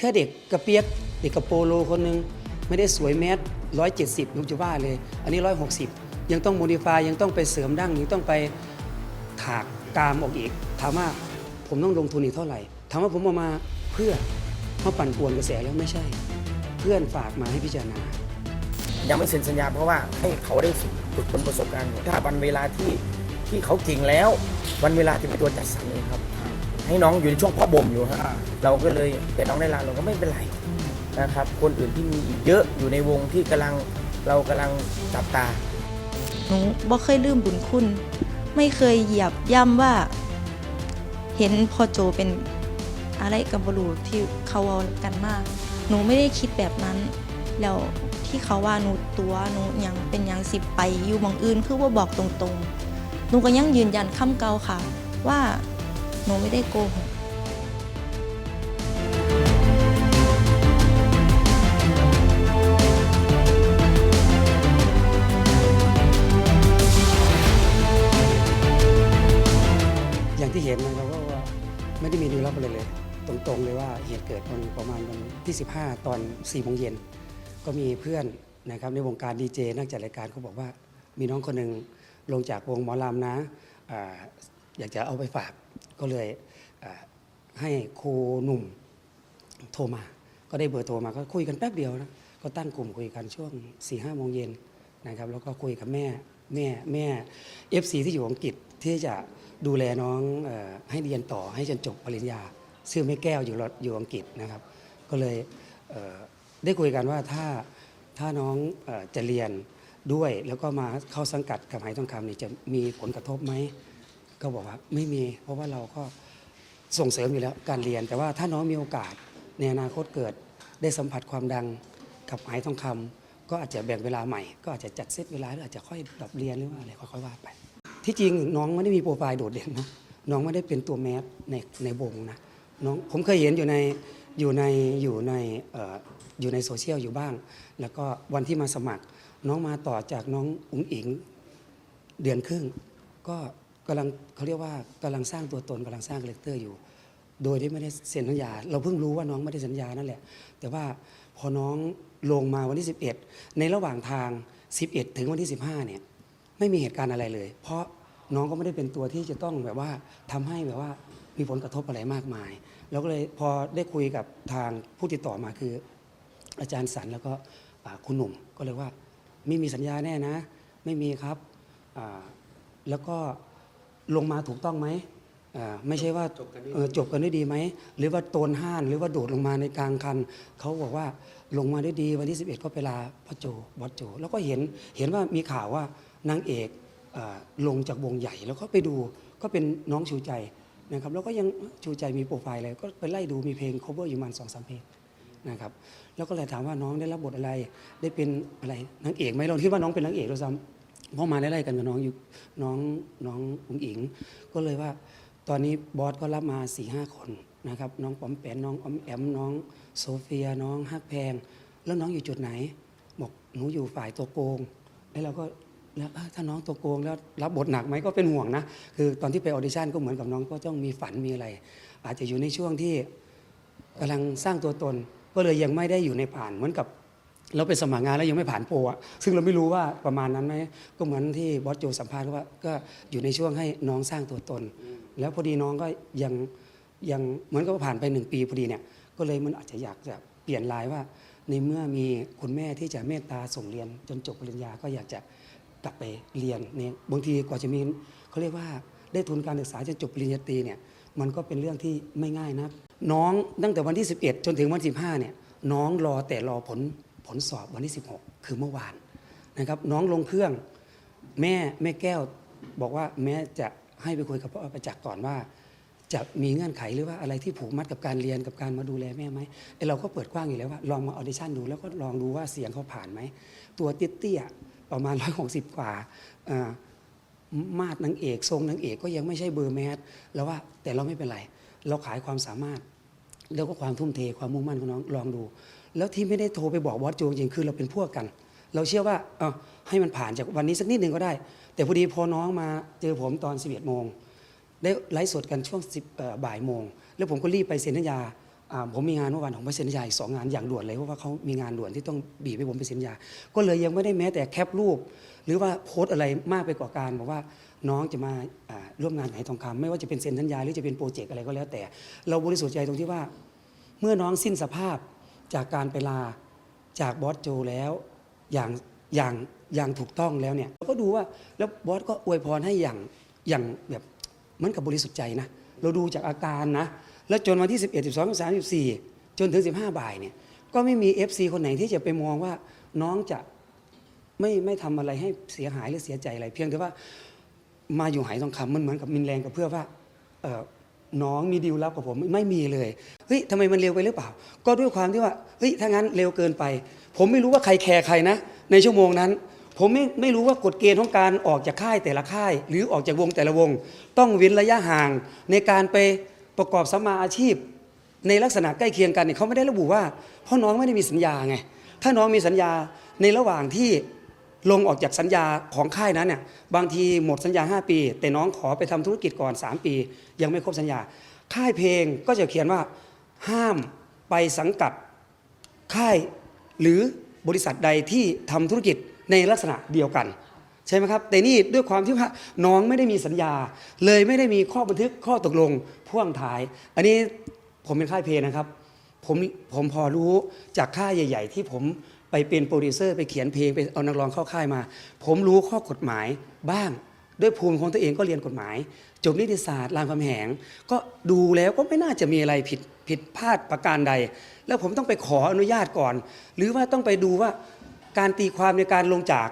แค่เด็กกระเปียก เด็กกระโปโลคนหนึ่งไม่ได้สวยแมสร้อยเจ็ดสิบผมจะว่าเลย อันนี้ร้อยหกสิบยังต้องโมดิฟายยังต้องไปเสริมดั้งยังต้องไปถากกามออกอีก ถามว่าผมต้องลงทุนอีกเท่าไหร่ ถามว่าผมเอามาเพื่อมาปั่นป่วนกระแสแล้วไม่ใช่ เพื่อนฝากมาให้พิจารณา ยังไม่เซ็นสัญญาเพราะว่าให้เขาได้ฝึกฝนประสบการณ์ถ้าวันเวลาที่ที่เขาเก่งแล้ว วันเวลาที่เป็นตัวจัดสรรเองครับ ให้น้องอยู่ในช่วงพ่อบ่มอยู่ครับเราก็เลยแต่น้องได้ลาเราก็ไม่เป็นไรนะครับ คนอื่นที่มีอีกเยอะอยู่ในวงที่กำลังเรากำลังจับตาหนูบ่เคยลืมบุญคุณ ไม่เคยเหยียบย่ำว่า เห็นพอโจเป็นอะไรกับบรูที่เขาเอากันมาก หนูไม่ได้คิดแบบนั้น แล้วที่เขาว่าหนูตัวหนูยังเป็นหยังสิบไปอยู่หมองอื่นคือว่าบอกตรงๆหนูก็ยังยืนยันคำเก่าค่ะ ว่าห นูไม่ได้โกหกอย่างที่เห็นนะครับว่าไม่ได้มีดีลับอะไรเลย ตรงๆเลยว่าเหตุเกิดวันประมาณวันที่ 15 ตอน4โมงเย็น ก็มีเพื่อนนะครับในวงการดีเจนักจัดรายการเขาบอกว่า มีน้องคนหนึ่งลงจากวงหมอลำนะอาอยากจะเอาไปฝาก ก็เลยให้ครูหนุ่มโทรมา ก็ได้เบอร์โทรมาก็คุยกันแป๊บเดียวนะก็ตั้งกลุ่มคุยกันช่วง4ี่ห้าโมงเย็นนะครับ แล้วก็คุยกับแม่แม่แม่ FC ที่อยู่อังกฤษที่จะดูแลน้องอให้เรียนต่อให้จนจบปริญญาชื่อแม่แก้วอยู่รอยู่อังกฤษนะครับ ก็เลยเได้คุยกันว่าถ้าถ้าน้องออจะเรียนด้วยแล้วก็มาเข้าสังกัดกับไหทองคำนี่จะมีผลกระทบไหม ก็บอกว่าไม่มี เพราะว่าเราก็ส่งเสริมอยู่แล้วการเรียน แต่ว่าถ้าน้องมีโอกาสในอนาคตเกิดได้สัมผัสความดังกับไหทองคำก็อาจจะแบ่งเวลาใหม่ ก็อาจจะจัดเซตเวลาหรืออาจจะค่อยปรับเรียนหรือว่าอะไรค่อยๆว่าไป ที่จริงน้องไม่ได้มีโปรไฟล์โดดเด่นนะน้องไม่ได้เป็นตัวแมสในในวงนะน้องผมเคยเห็นอยู่ในอยู่ในอยู่ในอออยู่ในโซเชียลอยู่บ้าง แล้วก็วันที่มาสมัคร น้องมาต่อจากน้องอุ๋งอิงเดือนครึ่ง ก็ กำลังเขาเรียกว่ากำลังสร้างตัวตนกำลังสร้างคาแรคเตอร์อยู่ โดยที่ไม่ได้เซ็นสัญญา เราเพิ่งรู้ว่าน้องไม่ได้สัญญานั่นแหละ แต่ว่าพอน้องลงมาวันที่ 11 ในระหว่างทาง 11 ถึงวันที่ 15เนี่ยไม่มีเหตุการณ์อะไรเลย เพราะน้องก็ไม่ได้เป็นตัวที่จะต้องแบบว่าทำให้แบบว่ามีผลกระทบอะไรมากมายแล้วก็เลยพอได้คุยกับทางผู้ติดต่อมาคือ อาจารย์สันแล้วก็คุณหนุ่มก็เลยว่าไม่มีสัญญาแน่นะ ไม่มีครับแล้วก็ ลงมาถูกต้องไหมอ่าไม่ใช่ว่าเอ่อจบกันด้วยดีไหม หรือว่าโตนห้านหรือว่าโดดลงมาในกลางคัน เขาบอกว่าลงมาด้วยดีวันที่ 11 ก็ไปลาพ่อโจบอสโจ แล้วก็เห็นเห็นว่ามีข่าวว่านางเอกอ่าลงจากวงใหญ่แล้วก็ไปดูก็เป็นน้องชูใจนะครับแล้วก็ยังชูใจมีโปรไฟล์อะไรก็ไปไล่ดูมีเพลง cover อยู่ประมันสองสามเพลงนะครับแล้วก็เลยถามว่าน้องได้รับบทอะไรได้เป็นอะไรนางเอกไหมเราคิดว่าน้องเป็นนางเอกด้วยซ้ำ เพราะมาไล่ๆกันกับน้องอยู่น้องน้องอุ๋งอิง ก็เลยว่าตอนนี้บอสก็รับมา4ี่ห้าคนนะครับน้องปอมแปนน้องอมแอมน้องโซเฟียน้องฮักแพง แล้วน้องอยู่จุดไหนบอกหนูอยู่ฝ่ายตัวโกง แล้วเราก็แล้วถ้าน้องตัวโกงแล้วรับบทหนักไหมก็เป็นห่วงนะ คือตอนที่ไปออดิชั่นก็เหมือนกับน้องก็ต้องมีฝันมีอะไร อาจจะอยู่ในช่วงที่กำลังสร้างตัวตน ก็เลยยังไม่ได้อยู่ในผ่านเหมือนกับ เราไปสมัครงานแล้วยังไม่ผ่านโปรอะซึ่งเราไม่รู้ว่าประมาณนั้นไหมก็เหมือนที่บอสโจสัมภาษณ์ว่าก็อยู่ในช่วงให้น้องสร้างตัวตน แล้วพอดีน้องก็ยังยังเหมือนกับว่าผ่านไปหนึ่งปีพอดีเนี่ยก็เลยมันอาจจะอยากจะเปลี่ยนลน์ว่า ในเมื่อมีคุณแม่ที่จะเมตตาส่งเรียนจนจบปริญญาก็อยากจะกลับไปเรียนเนี่ยบางทีกว่าจะมีเขาเรียกว่าได้ทุนการศึกษาจนจบปริญญาตรีเนี่ยมันก็เป็นเรื่องที่ไม่ง่ายนะ น้องตั้งแต่วันที่ 11 จนถึงวัน 15เนี่ยน้องรอแต่รอผล ผลสอบวันที่ 16 คือเมื่อวานนะครับ น้องลงเครื่องแม่แม่แก้วบอกว่าแม่จะให้ไปคุยกับพ่อประจักษ์ก่อนว่า จะมีเงื่อนไขหรือว่าอะไรที่ผูกมัดกับการเรียนกับการมาดูแลแม่ไหมไอเราก็เปิดกว้างอยู่แล้วว่าลองมาออดิชั่นดูแล้วก็ลองดูว่าเสียงเขาผ่านไหมตัวเตี้ยๆประมาณ160กว่าอ่ามาดนางเอก ทรงนางเอกก็ยังไม่ใช่เบอร์แมสแล้วว่าแต่เราไม่เป็นไร เราขายความสามารถ แล้วก็ความทุ่มเทความมุ่งมั่นของน้องลองดู แล้วที่ไม่ได้โทรไปบอกบอสโจจริงคือเราเป็นพวกกัน เราเชื่อว่าเออให้มันผ่านจากวันนี้สักนิดหนึ่งก็ได้ แต่พอดีพอน้องมาเจอผมตอน 11โมงได้ไลฟ์สดกันช่วง10บ่ายโมง แล้วผมก็รีบไปเซ็นสัญญาผมมีงานเมื่อวานผมไปเซ็นสัญญาอีกสองงานอย่างด่วนเลยเพราะว่าเขามีงานด่วนที่ต้องบีบให้ผมไปเซ็นสัญญา ก็เลยยังไม่ได้แม้แต่แคปรูป หรือว่าโพสอะไรมากไปกว่าการบอกว่าน้องจะมาร่วมงานไหนทองคำไม่ว่าจะเป็นเซ็นสัญญาหรือจะเป็นโปรเจกต์อะไรก็แล้วแต่ เราบริสุทธิ์ใจตรงที่ว่า เมื่อน้องสิ้นสภาพ จากการไปลาจากบอสโจแล้วอย่างอย่างอย่างถูกต้องแล้วเนี่ยเราก็ดูว่าแล้วบอสก็อวยพรให้อย่างอย่างแบบเหมือนกับบริสุทธิ์ใจนะเราดูจากอาการนะ แล้วจนวันที่ 11 12 13 14 จนถึง 15 บ่ายเนี่ยก็ไม่มี FC คนไหนที่จะไปมองว่าน้องจะไม่ไม่ทำอะไรให้เสียหายหรือเสียใจอะไร เพียงแต่ว่ามาอยู่หายทองคำมันเหมือนกับมินแรงกับเพื่อว่าเออ น้องมีดีลลับกับผมไม่ไม่มีเลยเฮ้ยทำไมมันเร็วไปหรือเปล่า ก็ด้วยความที่ว่าเฮ้ยถ้างั้นเร็วเกินไป ผมไม่รู้ว่าใครแคร์ใครนะ ในชั่วโมงนั้น ผมไม่ไม่รู้ว่ากฎเกณฑ์ของการออกจากค่ายแต่ละค่าย หรือออกจากวงแต่ละวง ต้องเว้นระยะห่างในการไปประกอบสมาอาชีพ ในลักษณะใกล้เคียงกันเนี่ยเขาไม่ได้ระบุว่าเพราะน้องไม่ได้มีสัญญาไงถ้าน้องมีสัญญาในระหว่างที่ ลงออกจากสัญญาของค่ายนั้นเนี่ยบางทีหมดสัญญา 5 ปี แต่น้องขอไปทำธุรกิจก่อน 3 ปี ยังไม่ครบสัญญา ค่ายเพลงก็จะเขียนว่า ห้ามไปสังกัดค่ายหรือบริษัทใดที่ทำธุรกิจในลักษณะเดียวกัน ใช่ไหมครับแต่นี่ด้วยความที่ว่าน้องไม่ได้มีสัญญา เลยไม่ได้มีข้อบันทึกข้อตกลงพ่วงท้าย อันนี้ผมเป็นค่ายเพลงนะครับผมผมพอรู้จากค่ายใหญ่ ๆ ที่ผม ไปเป็นโปรดิวเซอร์ไปเขียนเพลงไปเอานักร้องเข้าค่ายมา ผมรู้ข้อกฎหมายบ้าง ด้วยภูมิของตัวเองก็เรียนกฎหมาย จบนิติศาสตร์รามคำแหง ก็ดูแล้วก็ไม่น่าจะมีอะไรผิดผิดพลาดประการใด แล้วผมต้องไปขออนุญาตก่อน หรือว่าต้องไปดูว่าการตีความในการลงจาก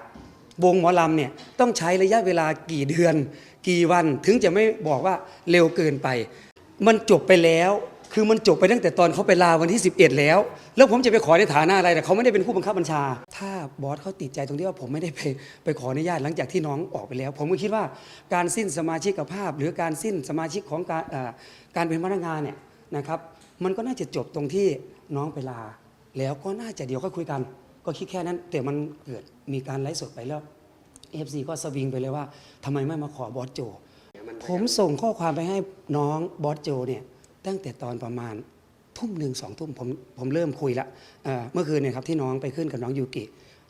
วงหมอลำเนี่ยต้องใช้ระยะเวลากี่เดือน กี่วันถึงจะไม่บอกว่าเร็วเกินไป มันจบไปแล้ว คือมันจบไปตั้งแต่ตอนเขาไปลาวันที่ 11 แล้ว แล้วผมจะไปขอในฐานะอะไรแต่เขาไม่ได้เป็นผู้บังคับบัญชา ถ้าบอสเขาติดใจตรงที่ว่าผมไม่ได้ไปไปขออนุญาตหลังจากที่น้องออกไปแล้ว ผมก็คิดว่าการสิ้นสมาชิกภาพ หรือการสิ้นสมาชิกของการการเป็นพนักงานเนี่ยนะครับมันก็น่าจะจบตรงที่น้องไปลา แล้วก็น่าจะเดี๋ยวก็คุยกัน ก็คิดแค่นั้น แต่มันเกิดมีการไลฟ์สดไปแล้ว FC ก็สวิงไปเลยว่าทำไมไม่มาขอบอสโจ ผมส่งข้อความไปให้น้องบอสโจเนี่ย ตั้งแต่ตอนประมาณทุ่มหนึ่งสองทุ่มผมผมเริ่มคุยละเเมื่อคืนเนี่ยครับที่น้องไปขึ้นกับน้องยูกิ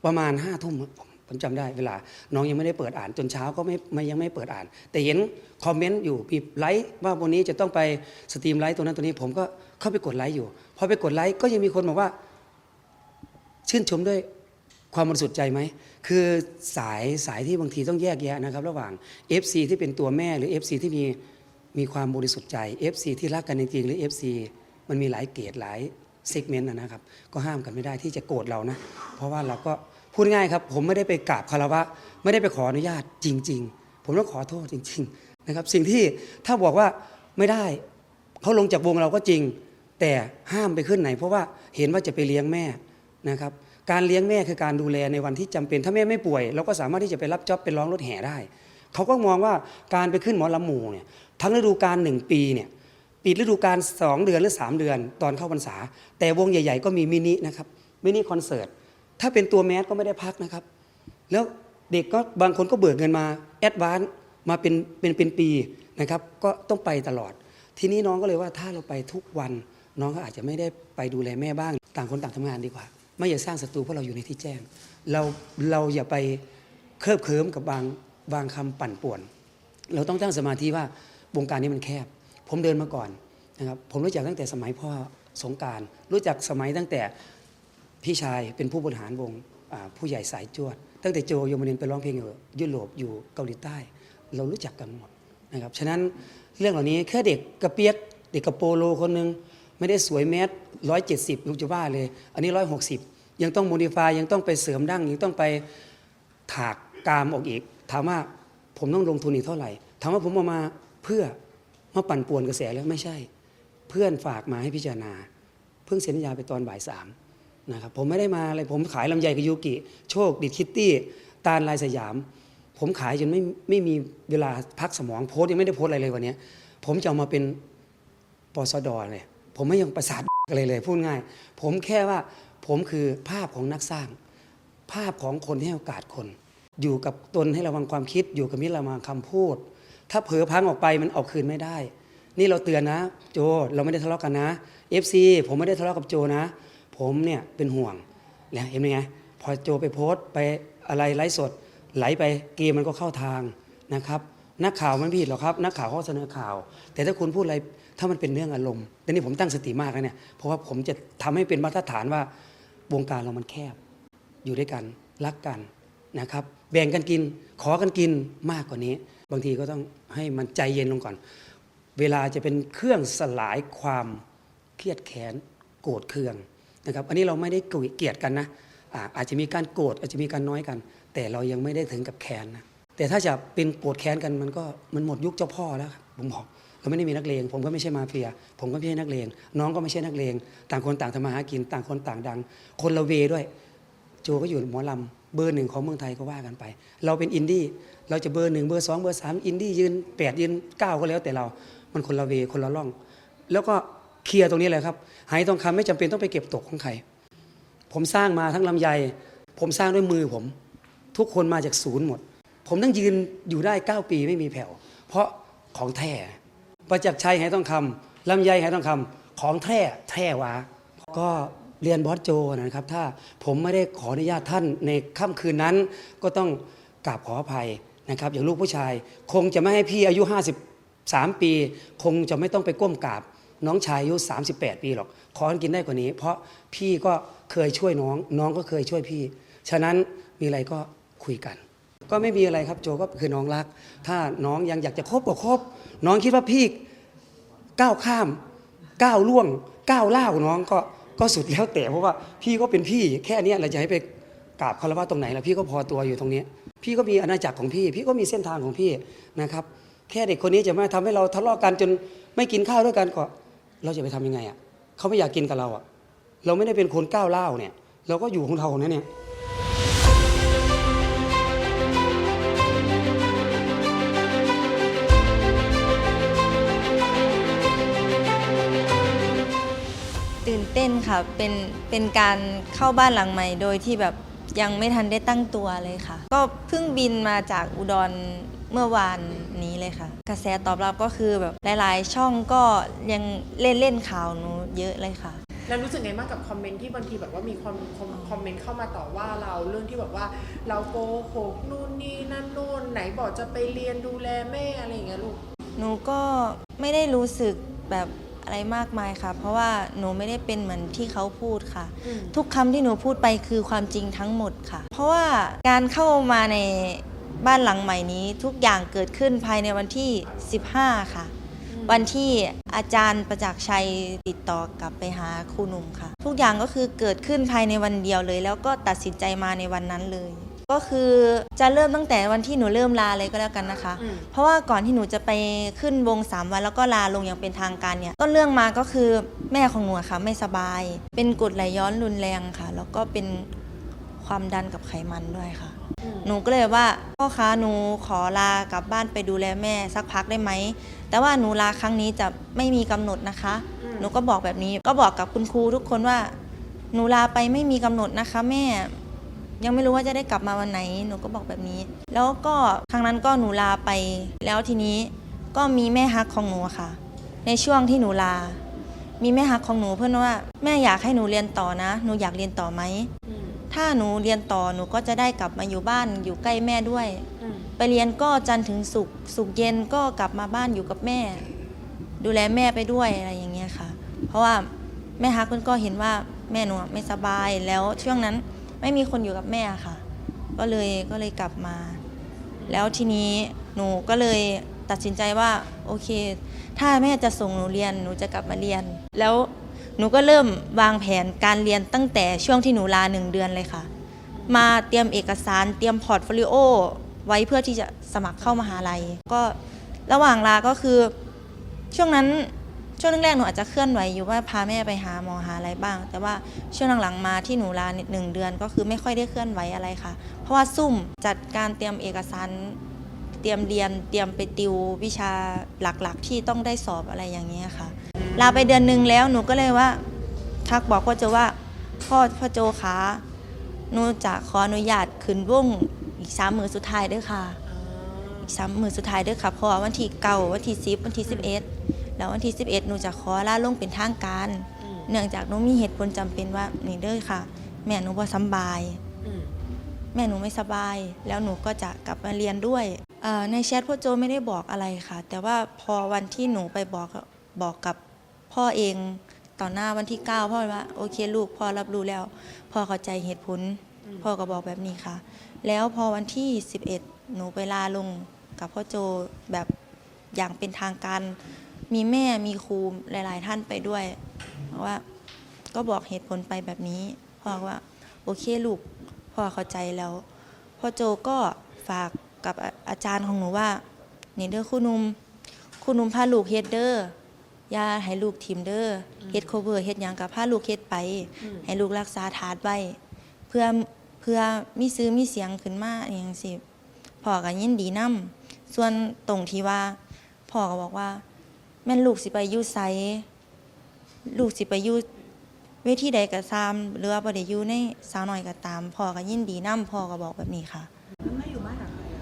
ประมาณห้าทุ่มผมผมจำได้เวลา น้องยังไม่ได้เปิดอ่านจนเช้าก็ไม่ไม่ยังไม่เปิดอ่าน แต่เห็นคอมเมนต์อยู่ปีไลค์ว่าวันนี้จะต้องไปสตรีมไลค์ตัวนั้นตัวนี้ ผมก็เข้าไปกดไลค์อยู่พอไปกดไลค์ก็ยังมีคนบอกว่า ชื่นชมด้วยความบริสุทธิ์ใจไหม คือสายสายที่บางทีต้องแยกแยะนะครับ ระหว่าง FC ที่เป็นตัวแม่หรือ FC ที่มี มีความบริสุทธิ์ใจ FC ที่รักกันจริงๆหรือ FC มันมีหลายเกรดหลายเซกเมนต์นะครับ ก็ห้ามกันไม่ได้ที่จะโกรธเรานะ เพราะว่าเราก็พูดง่ายครับ ผมไม่ได้ไปกราบคารวะ ไม่ได้ไปขออนุญาตจริง ๆ ผมต้องขอโทษจริง ๆ นะครับ สิ่งที่ถ้าบอกว่าไม่ได้เขาลงจากวงเราก็จริง แต่ห้ามไปขึ้นไหน เพราะว่าเห็นว่าจะไปเลี้ยงแม่นะครับการเลี้ยงแม่คือการดูแลในวันที่จำเป็น ถ้าแม่ไม่ป่วย เราก็สามารถที่จะไปรับจ็อบเป็นร้องรถแห่ได้ เขาก็มองว่าการไปขึ้นหมอลำหมู่เนี่ย ทั้งฤดูกาลหนึ่งปีเนี่ยปิดฤดูกาลสองเดือนหรือสามเดือนตอนเข้าพรรษา แต่วงใหญ่ ๆ ก็มีมินินะครับมินิคอนเสิร์ตถ้าเป็นตัวแมสก็ไม่ได้พักนะครับ แล้วเด็กก็บางคนก็เบิกเงินมาแอดวานมาเป็นเป็นเป็นปีนะครับ ก็ต้องไปตลอด ทีนี้น้องก็เลยว่าถ้าเราไปทุกวันน้องก็อาจจะไม่ได้ไปดูแลแม่บ้าง ต่างคนต่างทำงานดีกว่า ไม่อย่าสร้างศัตรูเพราะเราอยู่ในที่แจ้ง เราเราอย่าไปเคลิบเคลิ้มกับบางบางคำปั่นป่วน เราต้องตั้งสมาธิว่า วงการนี้มันแคบ ผมเดินมาก่อนนะครับผมรู้จักตั้งแต่สมัยพ่อสงการ รู้จักสมัยตั้งแต่พี่ชายเป็นผู้บริหารวงผู้ใหญ่สายจวด ตั้งแต่โจโยมนินทร์ไปร้องเพลงอยู่ยุโรปอยู่เกาหลีใต้ เรารู้จักกันหมดนะครับฉะนั้นเรื่องเหล่านี้แค่เด็กกระเปียกเด็กกระโปโลคนหนึ่งไม่ได้สวยแมสร้อยเจ็ดสิบลูจะว่าเลย อันนี้ร้อยหกสิบยังต้องโมดิฟายยังต้องไปเสริมดั้งยังต้องไปถากกรามออกอีก ถามว่าผมต้องลงทุนอีกเท่าไหร่ ถามว่าผมเอามา พื่อมาปั่นป่วนกระแสแล้วไม่ใช่ เพื่อนฝากมาให้พิจารณา เพิ่งเซ็นสัญญาไปตอนบ่ายสามนะครับผมไม่ได้มาอะไรผมขายลำไยกับยูกิ โชคดิดคิตตี้ ตาลลายสยาม ผมขายจนไม่ไม่มีเวลาพักสมองโพสยังไม่ได้โพสอะไรเลยวันนี้ผมจะเอามาเป็นปสดเลยผมไม่ยังประสาทอะไรเลยพูดง่าย ผมแค่ว่าผมคือภาพของนักสร้าง ภาพของคนที่ให้โอกาสคน อยู่กับตนให้ระวังความคิด อยู่กับมิตรระวังคำพูด ถ้าเผลอพังออกไปมันเอาคืนไม่ได้ นี่เราเตือนนะ โจเราไม่ได้ทะเลาะกันนะ FC ผมไม่ได้ทะเลาะกับโจนะ ผมเนี่ยเป็นห่วงเนี่ยเห็นไหมไงพอโจไปโพสต์ไปอะไรไลฟ์สด ไหลไปเกมมันก็เข้าทางนะครับนักข่าวมันผิดหรอกครับ นักข่าวเขาเสนอข่าว แต่ถ้าคุณพูดอะไรถ้ามันเป็นเรื่องอารมณ์แต่นี่ผมตั้งสติมากแล้วเนี่ยเพราะว่าผมจะทำให้เป็นมาตรฐานว่าวงการเรามันแคบ อยู่ด้วยกันรักกัน นะครับ แบ่งกันกิน ขอกันกินมากกว่านี้ บางทีก็ต้องให้มันใจเย็นลงก่อน เวลาจะเป็นเครื่องสลายความเครียดแค้นโกรธเคืองนะครับ อันนี้เราไม่ได้เกลียดกันนะอาจจะมีการโกรธอาจจะมีการน้อยกัน แต่เรายังไม่ได้ถึงกับแค้นนะแต่ถ้าจะเป็นโกรธแค้นกันมันก็มันหมดยุคเจ้าพ่อแล้วผมบอกเราไม่ได้มีนักเลงผมก็ไม่ใช่มาเฟีย ผมก็ไม่ใช่นักเลงน้องก็ไม่ใช่นักเลงต่างคนต่างทำมาหากินต่างคนต่างดัง คนละเวด้วย โจก็อยู่หมอลำ เบอร์หนึ่งของเมืองไทยก็ว่ากันไป เราเป็นอินดี้เราจะเบอร์หนึ่งเบอร์สองเบอร์สามอินดี้ยืนแปดยืนเก้าก็แล้วแต่เรา มันคนละเวคนละร่อง แล้วก็เคลียร์ตรงนี้เลยครับหายทองคำไม่จำเป็นต้องไปเก็บตกของใครผมสร้างมาทั้งลำไย ผมสร้างด้วยมือผม ทุกคนมาจากศูนย์หมด ผมต้องยืนอยู่ได้ 9 ปีไม่มีแผ่ว เพราะของแท้ประจักษ์ชัยไหทองคำลำไยไหทองคำของแท้แท้วะก็ เรียนบอสโจนะครับ ถ้าผมไม่ได้ขออนุญาตท่านในค่ำคืนนั้น ก็ต้องกราบขออภัยนะครับ อย่างลูกผู้ชาย คงจะไม่ให้พี่อายุ 53 ปี คงจะไม่ต้องไปก้มกราบน้องชายอายุ 38 ปีหรอกขอกินได้กว่านี้ เพราะพี่ก็เคยช่วยน้อง น้องก็เคยช่วยพี่ ฉะนั้นมีอะไรก็คุยกัน ก็ไม่มีอะไรครับโจก็คือน้องรัก ถ้าน้องยังอยากจะคบก็คบ น้องคิดว่าพี่ก้าวข้ามก้าวล่วงก้าวล่าวน้องก็ ก็สุดแล้วแต่เพราะว่าพี่ก็เป็นพี่แค่เนี้ยเราจะให้ไปกราบคารวะตรงไหนแล้วพี่ก็พอตัวอยู่ตรงนี้ พี่ก็มีอาณาจักรของพี่ พี่ก็มีเส้นทางของพี่นะครับ แค่เด็กคนนี้จะมาทำให้เราทะเลาะกันจนไม่กินข้าวด้วยกันก็ เราจะไปทำยังไงอะเขาไม่อยากกินกับเราอะเราไม่ได้เป็นคนก้าวเล่าเนี่ย เราก็อยู่ของเราเนี่ย นี่ยตื่นเต้นค่ะ เป็น เป็นการเข้าบ้านหลังใหม่โดยที่แบบยังไม่ทันได้ตั้งตัวเลยค่ะ ก็เพิ่งบินมาจากอุดรเมื่อวานนี้เลยค่ะ กระแสตอบรับก็คือแบบหลายๆ ช่องก็ยังเล่นเล่นข่าวหนูเยอะเลยค่ะ แล้วรู้สึกไงบ้างกับคอมเมนต์ที่บางทีแบบว่ามีคนคอมคอมเมนต์เข้ามาต่อว่าเราเรื่องที่แบบว่า เราโกหกนู่นนี่นั่นนู่นไหนบอกจะไปเรียนดูแลแม่อะไรอย่างเงี้ยลูก หนูก็ไม่ได้รู้สึกแบบ อะไรมากมายค่ะ เพราะว่าหนูไม่ได้เป็นเหมือนที่เขาพูดค่ะอืมทุกคำที่หนูพูดไปคือความจริงทั้งหมดค่ะ เพราะว่าการเข้ามาในบ้านหลังใหม่นี้ทุกอย่างเกิดขึ้นภายในวันที่ 15 ค่ะ วันที่อาจารย์ประจักษ์ชัยติดต่อกลับไปหาครูหนุ่มค่ะ ทุกอย่างก็คือเกิดขึ้นภายในวันเดียวเลย แล้วก็ตัดสินใจมาในวันนั้นเลย ก็คือจะเริ่มตั้งแต่วันที่หนูเริ่มลาเลยก็แล้วกันนะคะอืมเพราะว่าก่อนที่หนูจะไปขึ้นวง 3 วันแล้วก็ลาลงอย่างเป็นทางการเนี่ยต้นเรื่องมาก็คือแม่ของหนูอะค่ะไม่สบาย เป็นกรดไหลย้อนรุนแรงค่ะ แล้วก็เป็นความดันกับไขมันด้วยค่ะ หนูก็เลยว่าพ่อคะหนูขอลากลับบ้านไปดูแลแม่สักพักได้ไหม แต่ว่าหนูลาครั้งนี้จะไม่มีกำหนดนะคะอืมหนูก็บอกแบบนี้ก็บอกกับคุณครูทุกคนว่า หนูลาไปไม่มีกำหนดนะคะ แม่ ยังไม่รู้ว่าจะได้กลับมาวันไหนหนูก็บอกแบบนี้ แล้วก็ครั้งนั้นก็หนูลาไป แล้วทีนี้ก็มีแม่ฮักของหนูอะค่ะ ในช่วงที่หนูลา มีแม่ฮักของหนูเพื่อนว่า แม่อยากให้หนูเรียนต่อนะ หนูอยากเรียนต่อไหมอืมถ้าหนูเรียนต่อหนูก็จะได้กลับมาอยู่บ้านอยู่ใกล้แม่ด้วยอืมไปเรียนก็จันทร์ถึงศุกร์ศุกร์เย็นก็กลับมาบ้านอยู่กับแม่ ดูแลแม่ไปด้วยอะไรอย่างเงี้ยค่ะ เพราะว่าแม่ฮักเพิ่นก็เห็นว่าแม่หนูอะไม่สบายแล้วช่วงนั้น ไม่มีคนอยู่กับแม่ค่ะ ก็เลยก็เลยกลับมา แล้วทีนี้หนูก็เลยตัดสินใจว่าโอเค ถ้าแม่จะส่งหนูเรียนหนูจะกลับมาเรียน แล้วหนูก็เริ่มวางแผนการเรียนตั้งแต่ช่วงที่หนูลาหนึ่งเดือนเลยค่ะ มาเตรียมเอกสารเตรียมพอร์ตโฟลิโอไว้เพื่อที่จะสมัครเข้ามหาลัย ก็ระหว่างลาก็คือช่วงนั้น ช่วงแรกๆหนูอาจจะเคลื่อนไหวอยู่ว่าพาแม่ไปหาหมอหาอะไรบ้าง แต่ว่าช่วงหลังๆมาที่หนูลาหนึ่งเดือนก็คือไม่ค่อยได้เคลื่อนไหวอะไรค่ะ เพราะว่าซุ่มจัดการเตรียมเอกสาร เตรียมเรียนเตรียมไปติววิชาหลักๆ ที่ต้องได้สอบอะไรอย่างเงี้ยค่ะ ลาไปเดือนหนึ่งแล้วหนูก็เลยว่าทักบอกพ่อโจว่าพ่อพ่อโจคะหนูจะขออนุญาตขึ้นวงอีกสามมือสุดท้ายด้วยค่ะ อีกสามมือสุดท้ายด้วยค่ะเพราะว่าวันที่เก้าวันที่สิบวันที่สิบเอ็ด แล้ววันที่ 11 หนูจะขอลาลงเป็นทางการอืมเนื่องจากหนูมีเหตุผลจำเป็นว่านี่เด้อค่ะ แม่หนูบ่สำบายอืมแม่หนูไม่สบาย แล้วหนูก็จะกลับมาเรียนด้วยเอ่อในแชทพ่อโจไม่ได้บอกอะไรค่ะ แต่ว่าพอวันที่หนูไปบอกบอกกับพ่อเองต่อหน้าวันที่ 9 พ่อว่าโอเคลูกพ่อรับรู้แล้ว พ่อเข้าใจเหตุผล พ่อก็บอกแบบนี้ค่ะ แล้วพอวันที่ 11 หนูไปลาลงกับพ่อโจแบบอย่างเป็นทางการ มีแม่มีครูหลาย ๆ ท่านไปด้วยว่า ก็บอกเหตุผลไปแบบนี้พ่อก็ว่าโอเคลูกพ่อเข้าใจแล้วพ่อโจก็ฝากกับอาอาจารย์ของหนูว่านี่เด้อครูหนุมครูหนุมพาลูกเฮ็ดเด้ออย่าให้ลูกทิมเด้ออเฮ็ดโคเวอร์เฮ็ดหยังกับพาลูกเฮ็ดไป ให้ลูกรักษาถาดไว้เพื่อเพื่อมีซื้อมีเสียงขึ้นมาอหย่างสิพ่อก็ยินดีนํส่วนตรงที่ว่าพ่อก็บอกว่า แม่นลูกสิไปอยู่ไสลูกสิไปอยู่เวทีใดก็ตามหรือว่าบ่ได้อยู่ในสาวน้อยก็ตามพ่อก็ยินดีนํพ่อก็บอกแบบนี้ค่ะ แล้วแม่อยู่บ้านกับใครอะ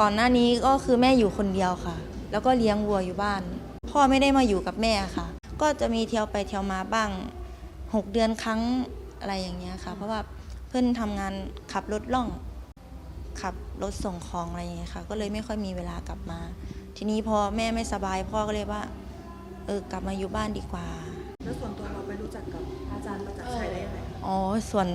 ก่อนหน้านี้ก็คือแม่อยู่คนเดียวค่ะ แล้วก็เลี้ยงวัวอยู่บ้าน พ่อไม่ได้มาอยู่กับแม่ค่ะ ก็จะมีเที่ยวไปเที่ยวมาบ้างหกเดือนครั้งอะไรอย่างเงี้ยค่ะ เพราะว่าเพื่อนทำงานขับรถล่อง ขับรถส่งของอะไรอย่างเงี้ยค่ะ ก็เลยไม่ค่อยมีเวลากลับมา ทีนี้พอแม่ไม่สบายพ่อก็เลยว่า เออกลับมาอยู่บ้านดีกว่า แล้วส่วนตัวเราไปรู้จักกับอาจารย์ประจักษ์ชัยได้ยังไงคะอ๋อส่วน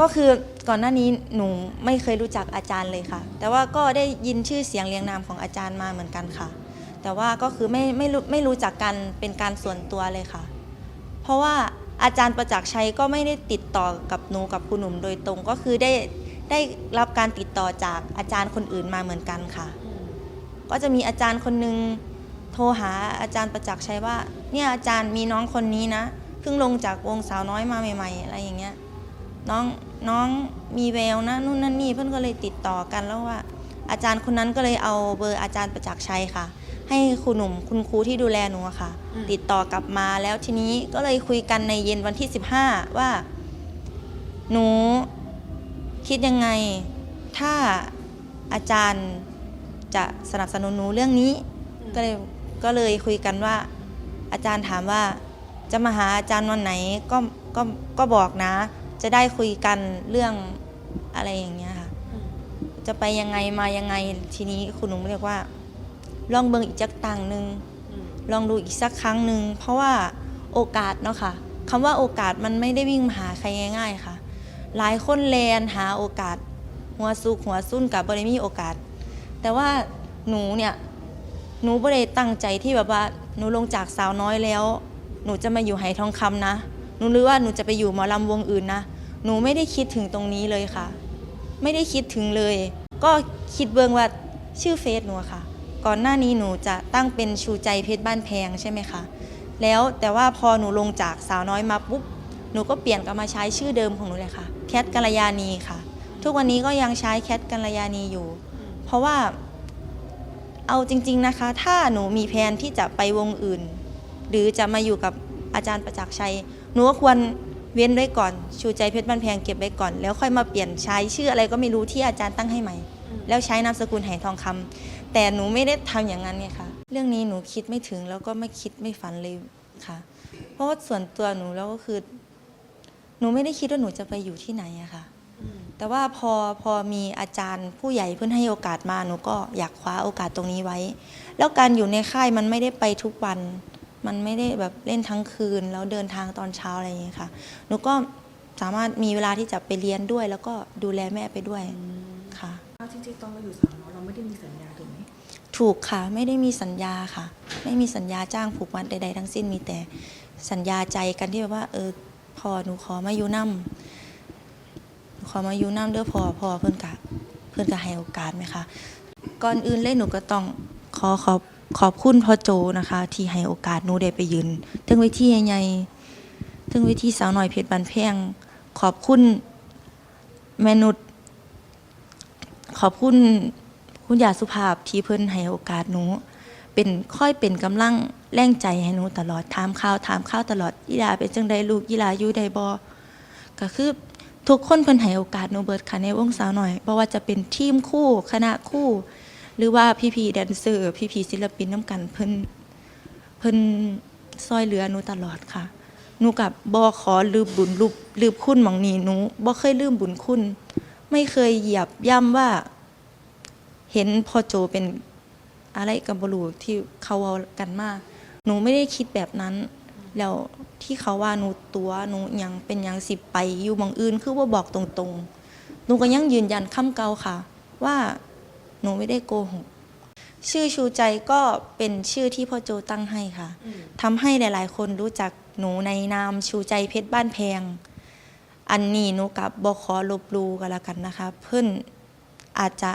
ก็คือก่อนหน้านี้หนูไม่เคยรู้จักอาจารย์เลยค่ะ แต่ว่าก็ได้ยินชื่อเสียงเรียงนามของอาจารย์มาเหมือนกันค่ะ แต่ว่าก็คือไม่ไม่รู้ไม่รู้จักกันเป็นการส่วนตัวเลยค่ะ เพราะว่าอาจารย์ประจักษ์ชัยก็ไม่ได้ติดต่อกับหนูกับคุณหนุ่มโดยตรงก็คือได้ได้รับการติดต่อจากอาจารย์คนอื่นมาเหมือนกันค่ะ ก็จะมีอาจารย์คนหนึ่งโทรหาอาจารย์ประจักษ์ชัยว่า เนี่ยอาจารย์มีน้องคนนี้นะเพิ่งลงจากวงสาวน้อยมาใหม่ ๆ อะไรอย่างเงี้ยน้องน้องมีแววนะนู่นนั่นนี่เพื่อนก็เลยติดต่อกันแล้วว่า อาจารย์คนนั้นก็เลยเอาเบอร์อาจารย์ประจักษ์ชัยค่ะ ให้ครูหนุ่มคุณครูที่ดูแลหนูอะค่ะ ติดต่อกลับมาแล้วทีนี้ก็เลยคุยกันในเย็นวันที่ 15 ว่า หนูคิดยังไงถ้าอาจารย์ จะสนับสนุนหนูเรื่องนี้ ก็เลยก็เลยคุยกันว่า อาจารย์ถามว่าจะมาหาอาจารย์วันไหนก็ก็ก็บอกนะ จะได้คุยกันเรื่องอะไรอย่างเงี้ยค่ะ จะไปยังไงมายังไงทีนี้คุณหนุ่มเรียกว่า ลองเบิ่งอีกจักตังหนึ่งลองดูอีกสักครั้งหนึ่งเพราะว่าโอกาสเนาะค่ะคำว่าโอกาสมันไม่ได้วิ่งมาหาใครง่าย ๆ ค่ะ หลายคนแลนหาโอกาส หัวซุกหัวซุ่นกับบริมีโอกาส แต่ว่าหนูเนี่ยหนูบ่ได้ตั้งใจที่แบบว่าหนูลงจากสาวน้อยแล้ว หนูจะมาอยู่ไหทองคำนะหนูหรือว่าหนูจะไปอยู่หมอลำวงอื่นนะหนูไม่ได้คิดถึงตรงนี้เลยค่ะ ไม่ได้คิดถึงเลย ก็คิดเบิ่งว่าชื่อเฟซหนูค่ะ ก่อนหน้านี้หนูจะตั้งเป็นชูใจเพชรบ้านแพงใช่ไหมคะแล้วแต่ว่าพอหนูลงจากสาวน้อยมาปุ๊บหนูก็เปลี่ยนกลับมาใช้ชื่อเดิมของหนูเลยค่ะแคทกัลยาณีค่ะ ทุกวันนี้ก็ยังใช้แคทกัลยาณีอยู่ เพราะว่าเอาจริง ๆนะคะ ถ้าหนูมีแผนที่จะไปวงอื่น หรือจะมาอยู่กับอาจารย์ประจักษ์ชัย หนูก็ควรเว้นไว้ก่อน ชูใจเพชรบ้านแพงเก็บไว้ก่อน แล้วค่อยมาเปลี่ยนใช้ชื่ออะไรก็ไม่รู้ที่อาจารย์ตั้งให้ใหม่ แล้วใช้นามสกุลไหทองคำแต่หนูไม่ได้ทำอย่างนั้นเนี่ยค่ะเรื่องนี้หนูคิดไม่ถึงแล้วก็ไม่คิดไม่ฝันเลยค่ะ เพราะว่าส่วนตัวหนูแล้วก็คือ หนูไม่ได้คิดว่าหนูจะไปอยู่ที่ไหนอะค่ะ แต่ว่าพอพอมีอาจารย์ผู้ใหญ่เพื่อนให้โอกาสมาหนูก็อยากคว้าโอกาสตรงนี้ไว้ แล้วการอยู่ในค่ายมันไม่ได้ไปทุกวัน มันไม่ได้แบบเล่นทั้งคืน แล้วเดินทางตอนเช้าอะไรอย่างเงี้ยค่ะ หนูก็สามารถมีเวลาที่จะไปเรียนด้วย แล้วก็ดูแลแม่ไปด้วยค่ะเอาจริงๆตอนเราอยู่สาวน้อยเราไม่ได้มีสัญญาถูกไหมถูกค่ะไม่ได้มีสัญญาค่ะ ไม่มีสัญญาจ้างผูกมัดใดๆทั้งสิ้นมีแต่สัญญาใจกันที่แบบว่าเออพอหนูขอมาอยู่นํ ขอมาอยู่นํเด้อพอพอเพื่อนกะเพื่อนกะให้โอกาสไหมคะก่อนอื่นเลยหนูก็ต้องขอขอบขอบคุณพ่อโจนะคะ ที่ให้โอกาสหนูได้ไปยืนถึงเวทีใหญ่ๆถึงเวทีสาวหน่อยเพชรบันแพงขอบคุณแมนุชขอบคุณคุณยาสุภาพที่เพิ่นให้โอกาสหนู เป็นค่อยเป็นกำลังแรงใจให้หนูตลอดถามข่าวถามข่าวตลอดยีลาเป็นจังใดลูกยีลาอยู่ใดบ่ก็คือ ทุกคนเพิ่นให้โอกาสหนูเบิดค่ะในวงสาวหน่อยบ่ว่าจะเป็นทีมคู่คณะคู่ หรือว่าพี่ๆแดนเซอร์พี่ๆศิลปินน้ำกันเพิ่นเพิ่นซอยเหลือหนูตลอดค่ะหนูกับบ่ขอลืมบุญลืมลืมคุณหมองนี้หนูบ่เคยลืมบุญคุณ ไม่เคยเหยียบย่ำว่า เห็นพ่อโจเป็นอะไรกับบรูที่เขาเอากันมาหนูไม่ได้คิดแบบนั้น แล้วที่เขาว่าหนูตัวหนูหยังเป็นหยังสิไป อยู่หมองอื่นคือว่าบอกตรงๆหนูก็ยังยืนยันคำเก่าค่ะ ว่าหนูไม่ได้โกหกชื่อชูใจก็เป็นชื่อที่พ่อโจตั้งให้ค่ะทำให้หลาย ๆ คนรู้จักหนูในนามชูใจเพชรบ้านแพง อันนี้หนูกับบอขอลบลูกันละกันนะคะ เพื่อนอาจจะ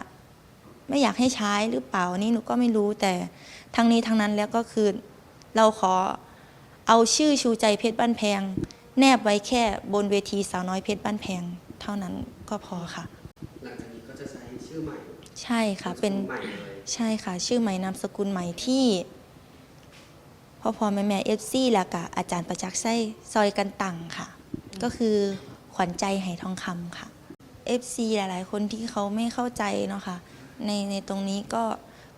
ไม่อยากให้ใช้หรือเปล่านี่หนูก็ไม่รู้แต่ทั้งนี้ทั้งนั้นแล้วก็คือเราขอ เอาชื่อชูใจเพชรบ้านแพง แนบไว้แค่บนเวทีสาวน้อยเพชรบ้านแพง เท่านั้นก็พอค่ะ หลังจากนี้ก็จะใช้ชื่อใหม่ ใช่ค่ะเป็นใหม่เลยใช่ค่ะ ชื่อใหม่นามสกุลใหม่ที่พ่อพ่อแม่แม่เอฟซีแล้วก็อาจารย์ประจักษ์ไส้ซอยกันตังค่ะ ก็คือขวัญใจไหทองคำค่ะ FC หลาย ๆ คนที่เขาไม่เข้าใจเนาะค่ะในในตรงนี้ก็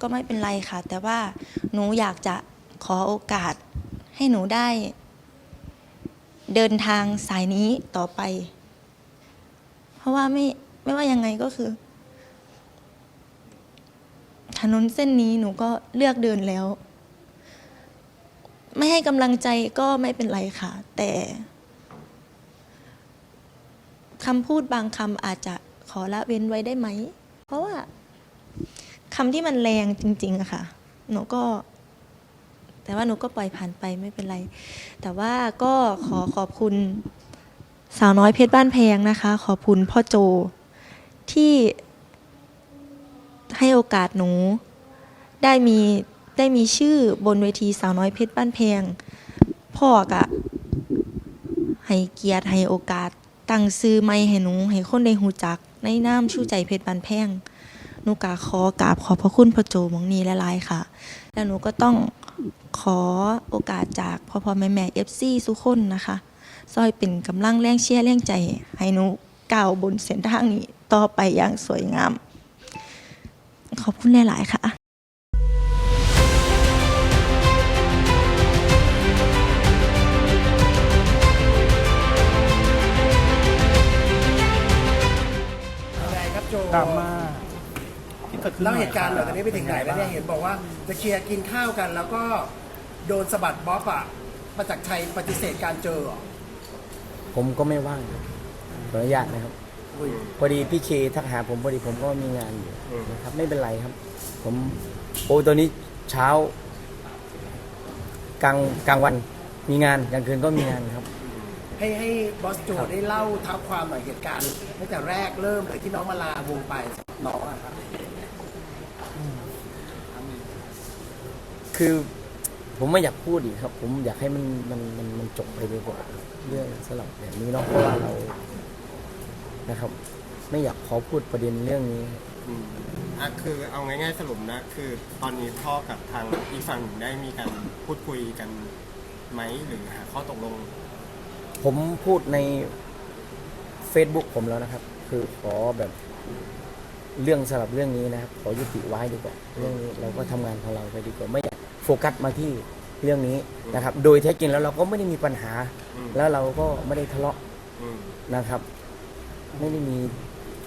ก็ไม่เป็นไรค่ะ แต่ว่าหนูอยากจะขอโอกาส ให้หนูได้ เดินทางสายนี้ต่อไป เพราะว่าไม่ไม่ว่ายังไงก็คือ ถนนเส้นนี้หนูก็เลือกเดินแล้ว ไม่ให้กำลังใจก็ไม่เป็นไรค่ะ แต่คำพูดบางคำอาจจะขอละเว้นไว้ได้ไหม เพราะว่าคำที่มันแรงจริง ๆอะค่ะ หนูก็ แต่ว่าหนูก็ปล่อยผ่านไปไม่เป็นไร แต่ว่าก็ขอขอบคุณสาวน้อยเพชรบ้านแพงนะคะ ขอบคุณพ่อโจที่ให้โอกาสหนู ได้มีได้มีชื่อบนเวทีสาวน้อยเพชรบ้านแพง พ่อกะให้เกียรติให้โอกาสตั้งซื้อไม่ให้หนู ให้คนได้หูจัก ในนามชูใจเพชรบ้านแพงหนูกะขอกราบขอบพระคุณพ่อโจมองนี้หลายค่ะ แล้วหนูก็ต้อง ขอโอกาสจากพ่อพ่อแม่แม่เอฟซีสุกคนนะคะซอยเป็นกำลังแรงเชียร์แรงใจ ให้หนูก้าวบนเส้นทางนี้ต่อไปอย่างสวยงาม ขอบคุณหลาย ๆ ค่ะครับ โจดราม่าเล่าเหตุการณ์หน่อยตอนนี้ไปถึงไหนแล้วเนี่ยเห็นบอกว่าจะเคลียร์กินข้าวกัน แล้วก็โดนสะบัดบ๊อบอะประจักษ์ชัยปฏิเสธการเจอเหรอผมก็ไม่ว่างครับขออนุญาตนะครับอุ้ยพอดีพี่เคทักหาผมพอดีผมก็มีงานอยู่นะครับ ไม่เป็นไรครับ ผมโอ้ตอนนี้เช้ากลางกลางวันมีงานกลางคืนก็มีงานครับ ให้ให้บอสโจได้เล่าเท้าความหน่อยเหตุการณ์ตั้งแต่แรกเริ่มเลยที่น้องมาลาวงไปน้องอะครับ คือผมไม่อยากพูดอีกครับ ผมอยากให้มันมันมันมันจบไปดีกว่าเรื่องสลับแบบนี้เนาะเพราะว่าเรานะครับ ไม่อยากขอพูดประเด็นเรื่องนี้ อืมอะคือเอาง่ายๆสรุปนะ คือตอนนี้พ่อกับทางอีกฝั่งหนึ่งได้มีการพูดคุยกันไหมหรือหาข้อตกลง ผมพูดใน Facebook ผมแล้วนะครับ คือขอแบบเรื่องสำหรับเรื่องนี้นะครับ ขอยุติไว้ดีกว่า เรื่องนี้เราก็ทำงานของเราไปดีกว่าไม่อยาก โฟกัสมาที่เรื่องนี้นะครับ โดยแท้จริงแล้วเราก็ไม่ได้มีปัญหา อืม แล้วเราก็ไม่ได้ทะเลาะอืมนะครับ ไม่ได้มี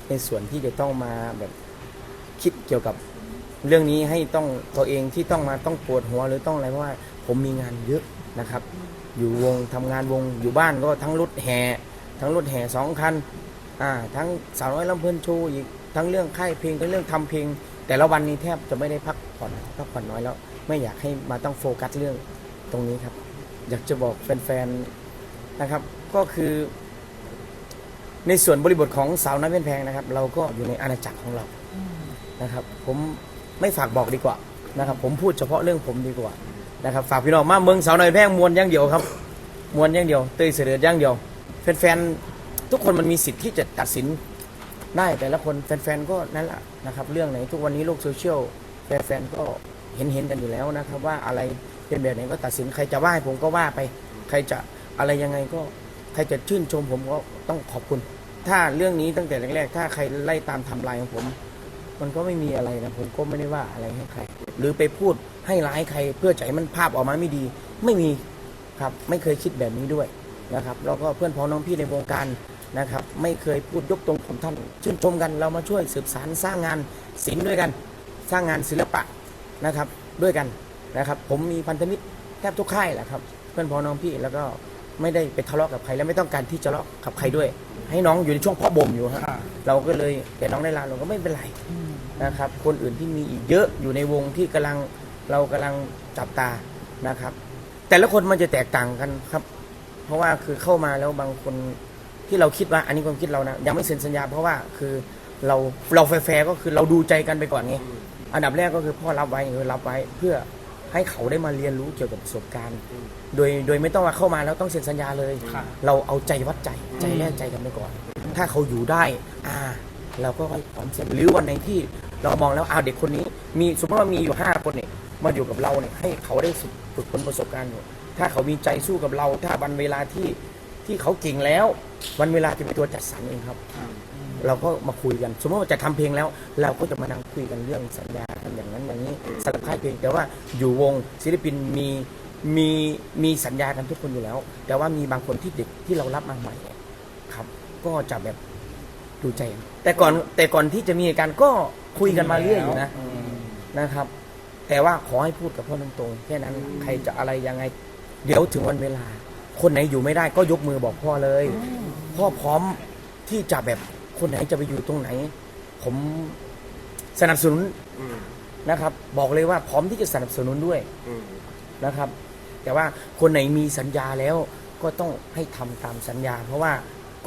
ในส่วนที่จะต้องมาแบบคิดเกี่ยวกับเรื่องนี้ให้ต้องตัวเองที่ต้องมาต้องปวดหัวหรือต้องอะไรเพราะว่าผมมีงานเยอะนะครับ อยู่วงทำงานวงอยู่บ้านก็ทั้งรถแห่ทั้งรถแห่สองคันอ่าทั้งสาวน้อยลำเพลินโชว์อีกทั้งเรื่องค่ายเพลงทั้งเรื่องทำเพลง แต่ละวันนี้แทบจะไม่ได้พักผ่อนพักผ่อนน้อยแล้ว ไม่อยากให้มาต้องโฟกัสเรื่องตรงนี้ครับ อยากจะบอกแฟนๆนะครับ ก็คือ ในส่วนบริบทของสาวน้อยเป็นแพงนะครับ เราก็อยู่ในอาณาจักรของเรานะครับ ผมไม่ฝากบอกดีกว่านะครับ ผมพูดเฉพาะเรื่องผมดีกว่านะครับ ฝากพี่น้องมาเมืองสาวน้อยแพงมวลย่างเดียวครับมวลย่างเดียวเตยเสด็จย่างเดียวแฟนๆทุกคนมันมีสิทธิ์ที่จะตัดสินได้แต่ละคนแฟนๆก็นั่นแหละนะครับ เรื่องไหนทุกวันนี้โลกโซเชียลแฟนๆก็ เห็นเห็นๆกันอยู่แล้วนะครับ ว่าอะไรเป็นแบบไหนก็ตัดสินใครจะว่าผมก็ว่าไปใครจะอะไรยังไงก็ใครจะชื่นชมผมก็ต้องขอบคุณ ถ้าเรื่องนี้ตั้งแต่แรกๆ ถ้าใครไล่ตามทำลายของผม มันก็ไม่มีอะไรนะผมก็ไม่ได้ว่าอะไรให้ใคร หรือไปพูดให้ร้ายใครเพื่อจะให้มันภาพออกมาไม่ดี ไม่มีครับไม่เคยคิดแบบนี้ด้วยนะครับแล้วก็เพื่อนพ้องน้องพี่ในวงการนะครับ ไม่เคยพูดยกตรงผมท่านชื่นชมกันเรามาช่วยสืบสารสร้างงานศิลป์ด้วยกัน สร้างงานศิลปะ นะครับด้วยกันนะครับ ผมมีพันธมิตรแทบทุกค่ายแหละครับ เพื่อนพ้องน้องพี่แล้วก็ไม่ได้ไปทะเลาะกับใครและไม่ต้องการที่จะทะเลาะกับใครด้วย ให้น้องอยู่ในช่วงเพ่อบ่มอยู่ฮะเราก็เลยแต่น้องได้ลาเราก็ไม่เป็นไรนะครับ คนอื่นที่มีอีกเยอะอยู่ในวงที่กำลังเรากำลังจับตานะครับ แต่ละคนมันจะแตกต่างกันครับ เพราะว่าคือเข้ามาแล้วบางคนที่เราคิดว่า อันนี้ความคิดเรานะยังไม่เซ็นสัญญา เพราะว่าคือเราเราแฟร์ๆก็คือเราดูใจกันไปก่อนไง อันดับแรกก็คือพ่อรับไว้คือรับไว้เพื่อให้เขาได้มาเรียนรู้เกี่ยวกับประสบการณ์ โดยโดยไม่ต้องว่าเข้ามาแล้วต้องเซ็นสัญญาเลยเราเอาใจวัดใจใจแลกใจกันไปก่อน ถ้าเขาอยู่ได้ อ่า เราก็ให้ความเซ็นหรือวันไหนที่เรามองแล้วอ้าวเด็กคนนี้ มีสมมติว่ามีอยู่ห้าคนเนี่ยมาอยู่กับเราเนี่ยให้เขาได้ฝึกฝนประสบการณ์อยู่ ถ้าเขามีใจสู้กับเรา ถ้าวันเวลาที่ที่เขาเก่งแล้ว วันเวลาจะเป็นตัวจัดสรรเองครับ เราก็มาคุยกัน สมมติว่าจะทำเพลงแล้ว เราก็จะมานั่งคุยกันเรื่องสัญญากันอย่างนั้นอย่างนี้สำหรับค่ายเพลงแต่ว่าอยู่วงศิลปินมีมีมีสัญญากันทุกคนอยู่แล้ว แต่ว่ามีบางคนที่เด็กที่เรารับมาใหม่เนี่ยครับ ก็จะแบบดูใจกันแต่ก่อนแต่ก่อนที่จะมีเหตุการณ์ก็คุยกันมาเรื่อยอยู่นะนะครับ แต่ว่าขอให้พูดกับพ่อตรงๆแค่นั้นใครจะอะไรยังไง เดี๋ยวถึงวันเวลา คนไหนอยู่ไม่ได้ก็ยกมือบอกพ่อเลย พ่อพร้อมที่จะแบบ คนไหนจะไปอยู่ตรงไหน ผมสนับสนุนอืมนะครับ บอกเลยว่าพร้อมที่จะสนับสนุนด้วยอืมนะครับ แต่ว่าคนไหนมีสัญญาแล้วก็ต้องให้ทำตามสัญญา เพราะว่า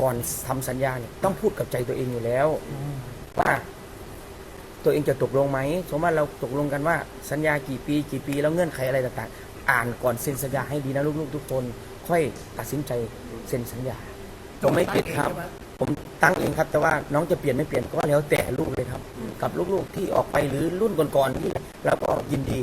ก่อนทำสัญญาเนี่ยต้องพูดกับใจตัวเองอยู่แล้ว ว่าตัวเองจะตกลงไหม สมมติเราตกลงกันว่าสัญญากี่ปี กี่ปีแล้วเงื่อนไขอะไรต่างๆ อ่านก่อนเซ็นสัญญาให้ดีนะลูกๆทุกคน ค่อยตัดสินใจเซ็นสัญญาผมไม่ผิดครับ ผมตั้งเองครับ แต่ว่าน้องจะเปลี่ยนไม่เปลี่ยนก็แล้วแต่ลูกเลยครับ กับลูกๆที่ออกไปหรือรุ่นก่อนๆที่แล้วก็ยินดี